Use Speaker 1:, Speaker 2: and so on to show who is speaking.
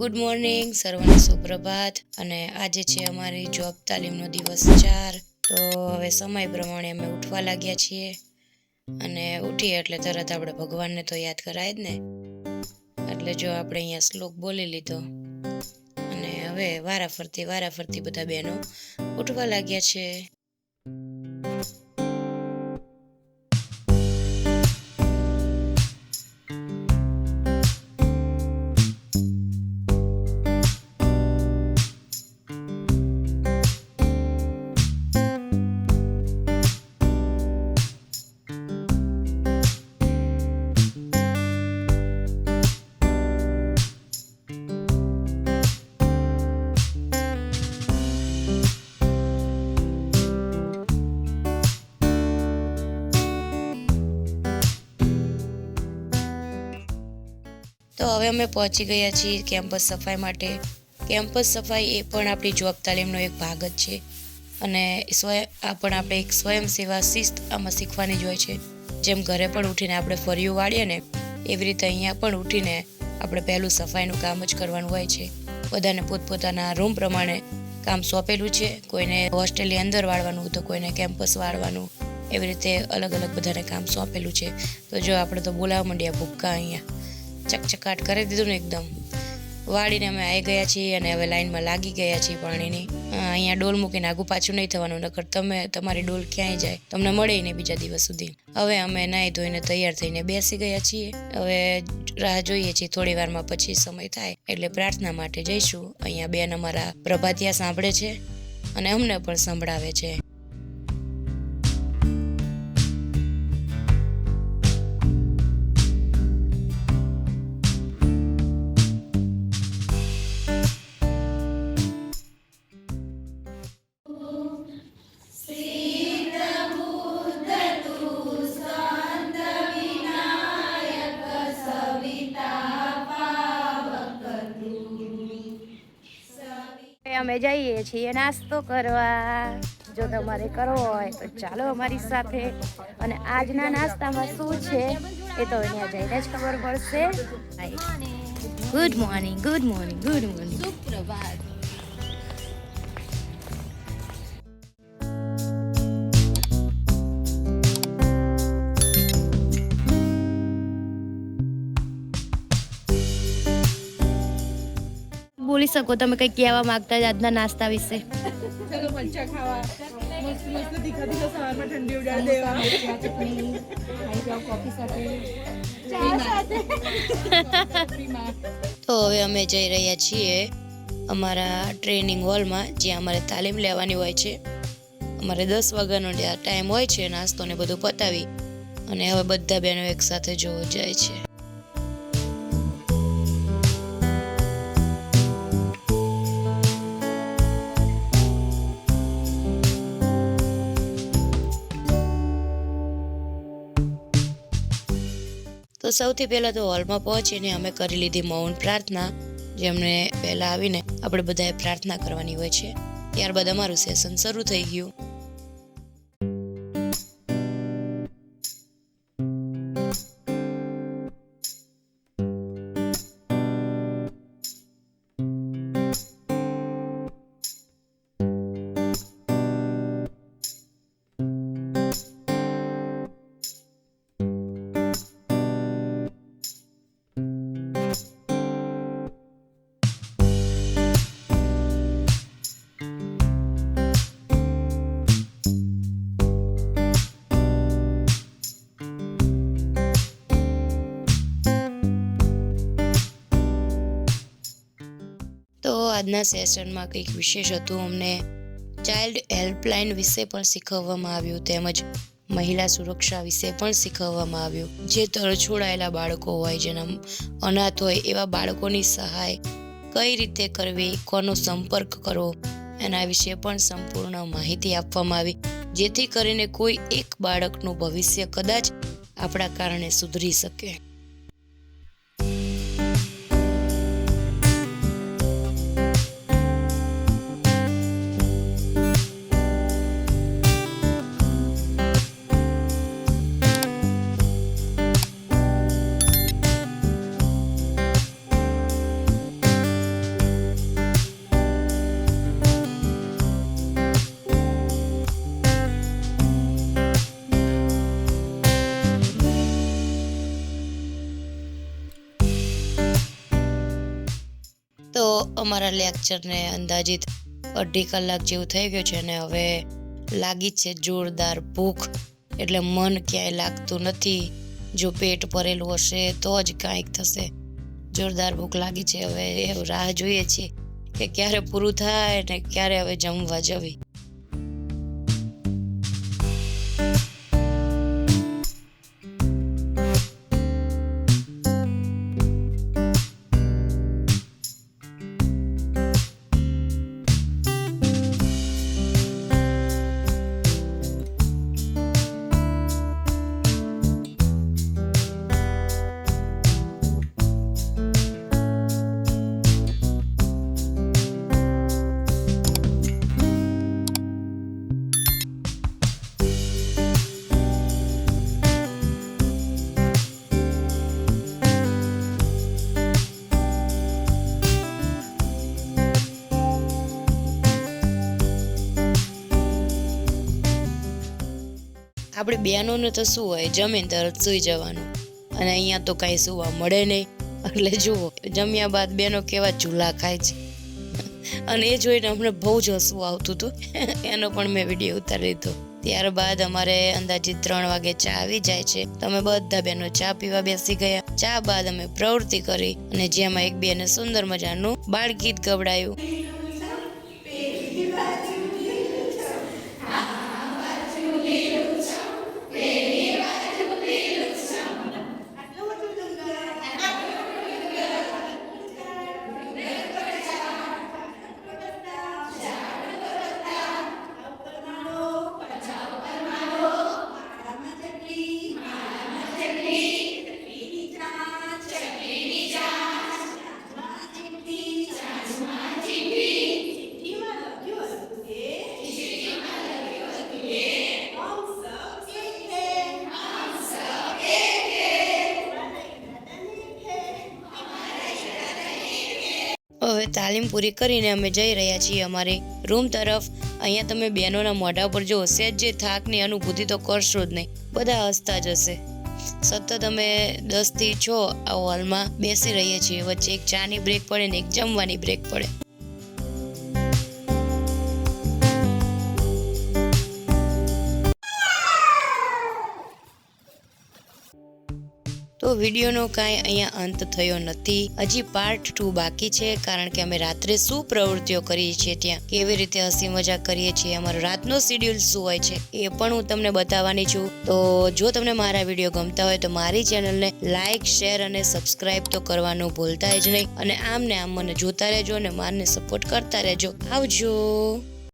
Speaker 1: Good morning સર્વને સુપ્રભાત. અને આજે છે અમારી જોબ તાલીમનો દિવસ ચાર. તો હવે સમય પ્રમાણે અમે ઉઠવા લાગ્યા છીએ. અને ઉઠીએ એટલે તરત આપણે ભગવાનને તો યાદ કરાય જ ને. એટલે જો આપણે અહીંયા શ્લોક બોલી લીધો. અને હવે વારા ફરતી વારા ફરતી બધા બહેનો ઉઠવા લાગ્યા છે. તો હવે અમે પહોંચી ગયા છીએ કેમ્પસ સફાઈ માટે. કેમ્પસ સફાઈ એ પણ આપણી જોબ તાલીમનો એક ભાગ જ છે. અને સ્વયં, આ પણ આપણે એક સ્વયંસેવા શિસ્ત આમાં શીખવાની જ હોય છે. જેમ ઘરે પણ ઉઠીને આપણે ફરિયું વાળીએ ને, એવી રીતે અહીંયા પણ ઉઠીને આપણે પહેલું સફાઈનું કામ જ કરવાનું હોય છે. બધાને પોતપોતાના રૂમ પ્રમાણે કામ સોંપેલું છે. કોઈને હોસ્ટેલની અંદર વાળવાનું તો કોઈને કેમ્પસ વાળવાનું. એવી રીતે અલગ અલગ બધાને કામ સોંપેલું છે. તો જો આપણે તો બોલાવવા માંડ્યા ભૂક્કા અહીંયા. ચકચકાટ કરી દીધું ને એકદમ. વાળીને અમે આવી ગયા છીએ અને હવે લાઈનમાં લાગી ગયા છીએ પાણીની. અહીંયા ડોલ મૂકીને આગું પાછું નહીં થવાનું, નકર તમે, તમારી ડોલ ક્યાંય જાય. તમને મળે નહીં બીજા દિવસ સુધી. હવે અમે નાહી ધોઈને તૈયાર થઈને બેસી ગયા છીએ. હવે રાહ જોઈએ છીએ, થોડી વારમાં પછી સમય થાય એટલે પ્રાર્થના માટે જઈશું. અહીંયા બેન અમારા પ્રભાતિયા સાંભળે છે અને અમને પણ સંભળાવે છે.
Speaker 2: અમે જઈએ છીએ નાસ્તો કરવા. જો તમારે કરવો હોય તો ચાલો અમારી સાથે. અને આજના નાસ્તામાં શું છે એ તો અહીંયા જઈને જ ખબર પડશે. Good morning good morning good morning બોલી શકો તમે કંઈક કહેવા માંગતા આજના નાસ્તા વિશે?
Speaker 1: તો હવે અમે જઈ રહ્યા છીએ અમારા ટ્રેનિંગ હોલમાં જ્યાં અમારે તાલીમ લેવાની હોય છે. અમારે દસ વાગ્યાનો ટાઈમ હોય છે નાસ્તો ને બધું પતાવી. અને હવે બધા બહેનો એકસાથે જોવા જાય છે. તો સૌથી પહેલા તો હોલમાં પહોંચીને અમે કરી લીધી મૌન પ્રાર્થના, જેમને પહેલા આવીને આપણે બધાએ પ્રાર્થના કરવાની હોય છે. ત્યારબાદ અમારું સેશન શરૂ થઈ ગયું. આજના સેશનમાં કંઈક વિશેષ હતું, અમને ચાઇલ્ડ હેલ્પલાઇન વિશે પણ શીખવવામાં આવ્યું, તેમજ મહિલા સુરક્ષા વિશે પણ શીખવવામાં આવ્યું. જે તરછોડાયેલા બાળકો હોય, જેના અનાથ હોય, એવા બાળકોની સહાય કઈ રીતે કરવી, કોનો સંપર્ક કરવો, એના વિશે પણ સંપૂર્ણ માહિતી આપવામાં આવી, જેથી કરીને કોઈ એક બાળકનું ભવિષ્ય કદાચ આપણા કારણે સુધરી શકે. અમારા લેક્ચરને અંદાજિત અઢી કલાક જેવું થઈ ગયું છે અને હવે લાગી છે જોરદાર ભૂખ. એટલે મન ક્યાંય લાગતું નથી. જો પેટ ભરેલું હશે તો જ કાંઈક થશે. જોરદાર ભૂખ લાગી છે. હવે રાહ જોઈએ છીએ કે ક્યારે પૂરું થાય ને ક્યારે હવે જમવા જવી. આપણે બહેનોને તો શું હોય, જમીન તરત સૂઈ જવાનું. અને અહીંયા તો કાંઈ સુવા મળે નહીં. એટલે જુઓ, જમ્યા બાદ બેનો કેવા ચૂલા ખાય છે. અને એ જોઈને અમને બહુ જ હસવું આવતું હતું. એનો પણ મેં વીડિયો ઉતારી લીધો ત્યારબાદ અમારે અંદાજિત ત્રણ વાગે ચા આવી જાય છે. તમે બધા બહેનો ચા પીવા બેસી ગયા. ચા બાદ અમે પ્રવૃત્તિ કરી અને જેમાં એક બેને સુંદર મજાનું બાળગીત ગવડાયું. હવે તાલીમ પૂરી કરીને અમે જઈ રહ્યા છીએ અમારી રૂમ તરફ. અહીંયા તમે બહેનોના મોઢા પર જો સહેજ જે થાકની અનુભૂતિ તો કરશો જ નહીં. બધા હસતા જ હશે. સતત અમે દસથી છ આ હોલમાં બેસી રહીએ છીએ. વચ્ચે એક ચાની બ્રેક પડે ને એક જમવાની બ્રેક પડે. તો વિડીયોનો કાંઈ અહીંયા અંત થયો નથી. હજી પાર્ટ ટુ બાકી છે, કારણ કે અમે રાત્રે શું પ્રવૃત્તિઓ કરીએ છીએ ત્યાં? કેવી રીતે હસી મજાક કરીએ છીએ? અમારો રાતનો શિડ્યુલ શું હોય છે? એ પણ હું તમને બતાવવાની છું. તો જો તમને મારા વીડિયો ગમતા હોય તો મારી ચેનલને લાઇક શેર અને સબસ્ક્રાઇબ તો કરવાનું ભૂલતા જ નહીં. અને આમ ને આમ મને જોતા રહેજો અને મારને સપોર્ટ કરતા રહેજો. આવજો.